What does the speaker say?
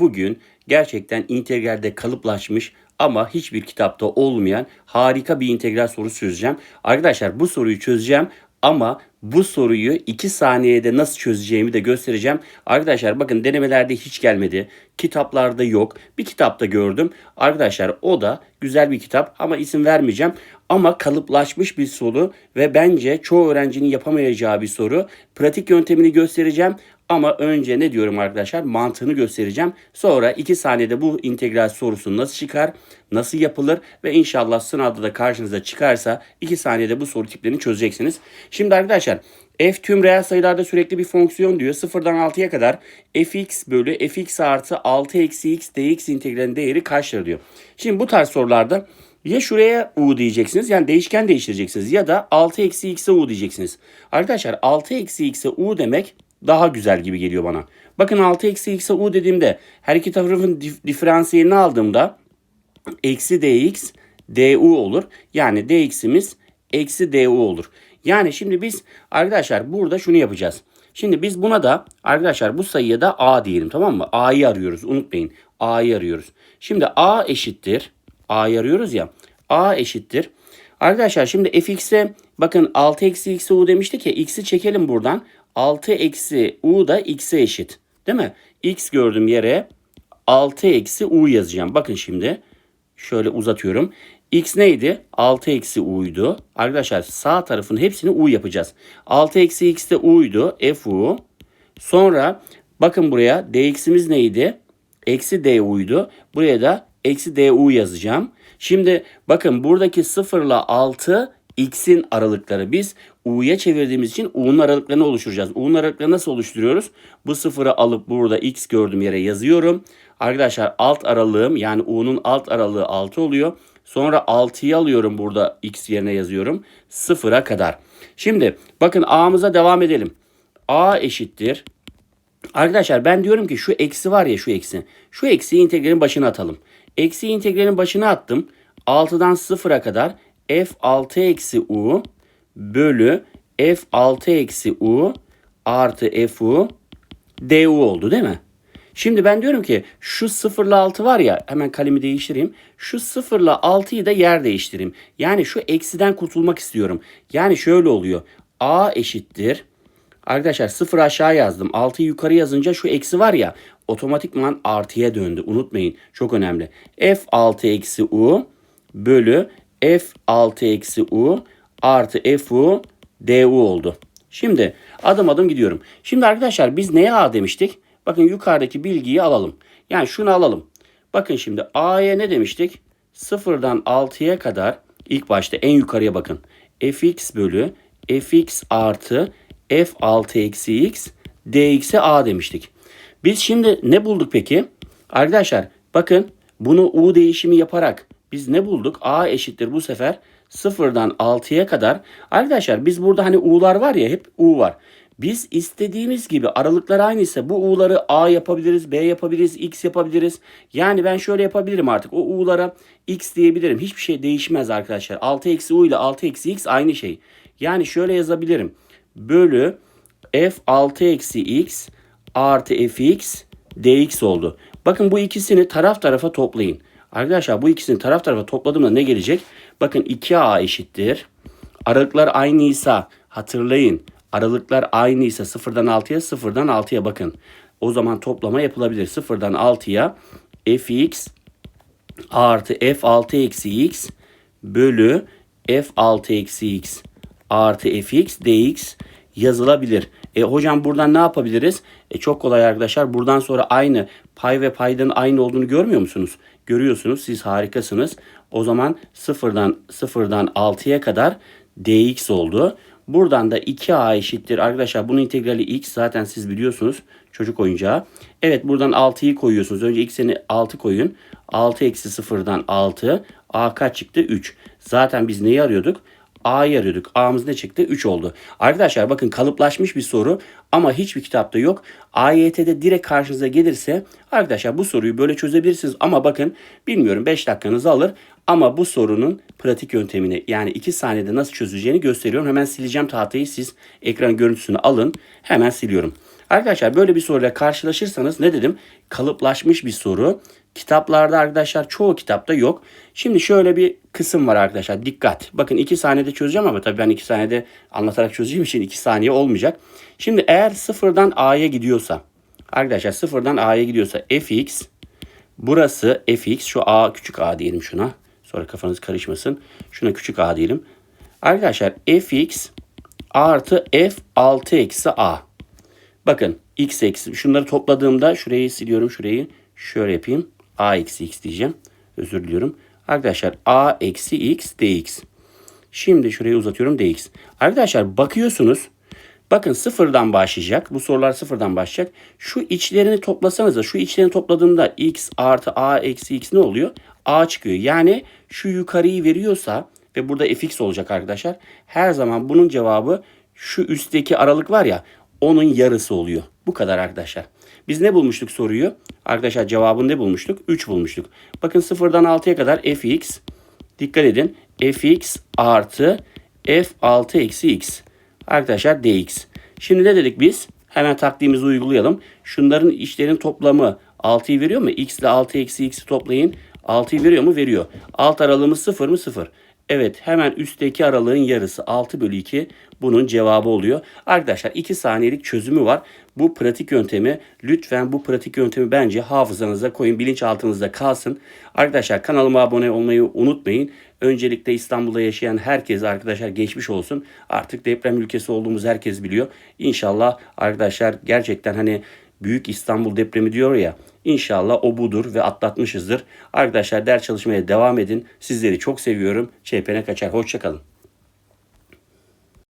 bugün gerçekten integralde kalıplaşmış ama hiçbir kitapta olmayan harika bir integral sorusu çözeceğim. Arkadaşlar bu soruyu çözeceğim ama bu soruyu 2 saniyede nasıl çözeceğimi de göstereceğim. Arkadaşlar bakın denemelerde hiç gelmedi. Kitaplarda yok. Bir kitapta gördüm. Arkadaşlar o da güzel bir kitap ama isim vermeyeceğim. Ama kalıplaşmış bir soru ve bence çoğu öğrencinin yapamayacağı bir soru. Pratik yöntemini göstereceğim. Ama önce ne diyorum arkadaşlar? Mantığını göstereceğim. Sonra 2 saniyede bu integral sorusu nasıl çıkar, nasıl yapılır ve inşallah sınavda da karşınıza çıkarsa 2 saniyede bu soru tiplerini çözeceksiniz. Şimdi arkadaşlar f tüm reel sayılarda sürekli bir fonksiyon diyor. 0'dan 6'ya kadar fx bölü fx artı 6 eksi x dx integralinin değeri kaçtır diyor. Şimdi bu tarz sorularda ya şuraya u diyeceksiniz yani değişken değiştireceksiniz ya da 6 eksi x'e u diyeceksiniz. Arkadaşlar 6 eksi x'e u demek daha güzel gibi geliyor bana. Bakın 6 eksi x'e u dediğimde her iki tarafın dif- diferansiyelini aldığımda eksi dx du olur. Yani dx'imiz eksi du olur. Yani şimdi biz arkadaşlar burada şunu yapacağız. Şimdi biz buna da arkadaşlar bu sayıya da a diyelim tamam mı? a'yı arıyoruz unutmayın. a'yı arıyoruz. Şimdi a eşittir. a'yı arıyoruz ya. a eşittir. Arkadaşlar şimdi fx'e bakın 6 eksi x'e u demiştik ya x'i çekelim buradan. 6 eksi u da x'e eşit. Değil mi? x gördüğüm yere 6 eksi u yazacağım. Bakın şimdi şöyle uzatıyorum. X neydi? 6 eksi u'ydu. Arkadaşlar sağ tarafın hepsini u yapacağız. 6 eksi x de u'ydu. f u. Sonra bakın buraya dx'imiz neydi? Eksi du'ydu. Buraya da eksi du yazacağım. Şimdi bakın buradaki 0 ile 6 x'in aralıkları. Biz u'ya çevirdiğimiz için u'nun aralıklarını oluşturacağız. U'nun aralıklarını nasıl oluşturuyoruz? Bu sıfırı alıp burada x gördüğüm yere yazıyorum. Arkadaşlar alt aralığım yani u'nun alt aralığı 6 oluyor. Sonra 6'yı alıyorum burada x yerine yazıyorum. Sıfıra kadar. Şimdi bakın a'mıza devam edelim. a eşittir. Arkadaşlar ben diyorum ki şu eksi var ya şu eksi. Şu eksiyi integralin başına atalım. Eksi integralin başına attım. 6'dan 0'a kadar f6 eksi u bölü f6 eksi u artı fu du oldu değil mi? Şimdi ben diyorum ki şu 0 ile 6 var ya hemen kalemi değiştireyim. Şu 0 ile 6'yı da yer değiştireyim. Yani şu eksiden kurtulmak istiyorum. Yani şöyle oluyor. a eşittir. Arkadaşlar 0 aşağı yazdım. 6'yı yukarı yazınca şu eksi var ya otomatikman artıya döndü. Unutmayın. Çok önemli. f6 eksi u bölü f6 eksi u artı fu du oldu. Şimdi adım adım gidiyorum. Şimdi arkadaşlar biz neye a demiştik? Bakın yukarıdaki bilgiyi alalım. Yani şunu alalım. Bakın şimdi a'ya ne demiştik? 0'dan 6'ya kadar ilk başta en yukarıya bakın. fx bölü fx artı f6 eksi x dx'e a demiştik. Biz şimdi ne bulduk peki? Arkadaşlar bakın bunu u değişimi yaparak biz ne bulduk? a eşittir bu sefer 0'dan 6'ya kadar. Arkadaşlar biz burada hani u'lar var ya hep u var. Biz istediğimiz gibi aralıklar aynıysa bu u'ları a yapabiliriz, b yapabiliriz, x yapabiliriz. Yani ben şöyle yapabilirim artık. O u'lara x diyebilirim. Hiçbir şey değişmez arkadaşlar. 6 eksi u ile 6 eksi x aynı şey. Yani şöyle yazabilirim. Bölü f6 eksi x artı fx dx oldu. Bakın bu ikisini taraf tarafa toplayın. Arkadaşlar bu ikisini taraf tarafa topladığımda ne gelecek? Bakın 2a eşittir. Aralıklar aynıysa hatırlayın. Aralıklar aynıysa 0'dan 6'ya 0'dan 6'ya bakın. O zaman toplama yapılabilir. 0'dan 6'ya fx artı f6 eksi x bölü f6 eksi x artı fx dx yazılabilir. E, hocam buradan ne yapabiliriz? E, çok kolay arkadaşlar. Buradan sonra aynı pay ve paydanın aynı olduğunu görmüyor musunuz? Görüyorsunuz. Siz harikasınız. O zaman sıfırdan sıfırdan 6'ya kadar dx oldu. Buradan da 2a eşittir. Arkadaşlar bunun integrali x zaten siz biliyorsunuz. Çocuk oyuncağı. Evet buradan 6'yı koyuyorsunuz. Önce x'ini 6 koyun. 6 eksi sıfırdan 6. a kaç çıktı? 3. Zaten biz neyi arıyorduk? A'yı arıyorduk. A'mız ne çıktı? 3 oldu. Arkadaşlar bakın kalıplaşmış bir soru ama hiçbir kitapta yok. AYT'de direkt karşınıza gelirse arkadaşlar bu soruyu böyle çözebilirsiniz. Ama bakın bilmiyorum 5 dakikanızı alır. Ama bu sorunun pratik yöntemini yani 2 saniyede nasıl çözeceğini gösteriyorum. Hemen sileceğim tahtayı siz ekran görüntüsünü alın. Hemen siliyorum. Arkadaşlar böyle bir soruyla karşılaşırsanız ne dedim? Kalıplaşmış bir soru. Kitaplarda arkadaşlar çoğu kitapta yok. Şimdi şöyle bir kısım var arkadaşlar. Dikkat. Bakın iki saniyede çözeceğim ama tabii ben iki saniyede anlatarak çözeceğim için iki saniye olmayacak. Şimdi eğer sıfırdan A'ya gidiyorsa arkadaşlar sıfırdan A'ya gidiyorsa fx burası fx şu A küçük A diyelim şuna. Sonra kafanız karışmasın. Şuna küçük A diyelim. Arkadaşlar fx artı f 6 eksi a. Bakın x eksi şunları topladığımda şurayı siliyorum şurayı şöyle yapayım. a eksi x diyeceğim. Özür diliyorum. Arkadaşlar a eksi x dx. Şimdi şurayı uzatıyorum dx. Arkadaşlar bakıyorsunuz. Bakın sıfırdan başlayacak. Bu sorular sıfırdan başlayacak. Şu içlerini toplasanız da şu içlerini topladığımda x artı a eksi x ne oluyor? a çıkıyor. Yani şu yukarıyı veriyorsa ve burada fx olacak arkadaşlar. Her zaman bunun cevabı şu üstteki aralık var ya onun yarısı oluyor. Bu kadar arkadaşlar. Biz ne bulmuştuk soruyu? Arkadaşlar cevabını ne bulmuştuk? 3 bulmuştuk. Bakın sıfırdan 6'ya kadar fx. Dikkat edin. fx artı f6 eksi x. Arkadaşlar dx. Şimdi ne dedik biz? Hemen taktiğimizi uygulayalım. Şunların içlerin toplamı 6'yı veriyor mu? x ile 6 eksi x'i toplayın. 6'yı veriyor mu? Veriyor. Alt aralığımız 0 mı? 0. Evet hemen üstteki aralığın yarısı 6 bölü 2 bunun cevabı oluyor. Arkadaşlar 2 saniyelik çözümü var. Bu pratik yöntemi lütfen bu pratik yöntemi bence hafızanıza koyun bilinçaltınızda kalsın. Arkadaşlar kanalıma abone olmayı unutmayın. Öncelikle İstanbul'da yaşayan herkes arkadaşlar geçmiş olsun. Artık deprem ülkesi olduğumuz herkes biliyor. İnşallah arkadaşlar gerçekten hani Büyük İstanbul depremi diyor ya. İnşallah o budur ve atlatmışızdır. Arkadaşlar ders çalışmaya devam edin. Sizleri çok seviyorum. ÇPN kaçar. Hoşçakalın.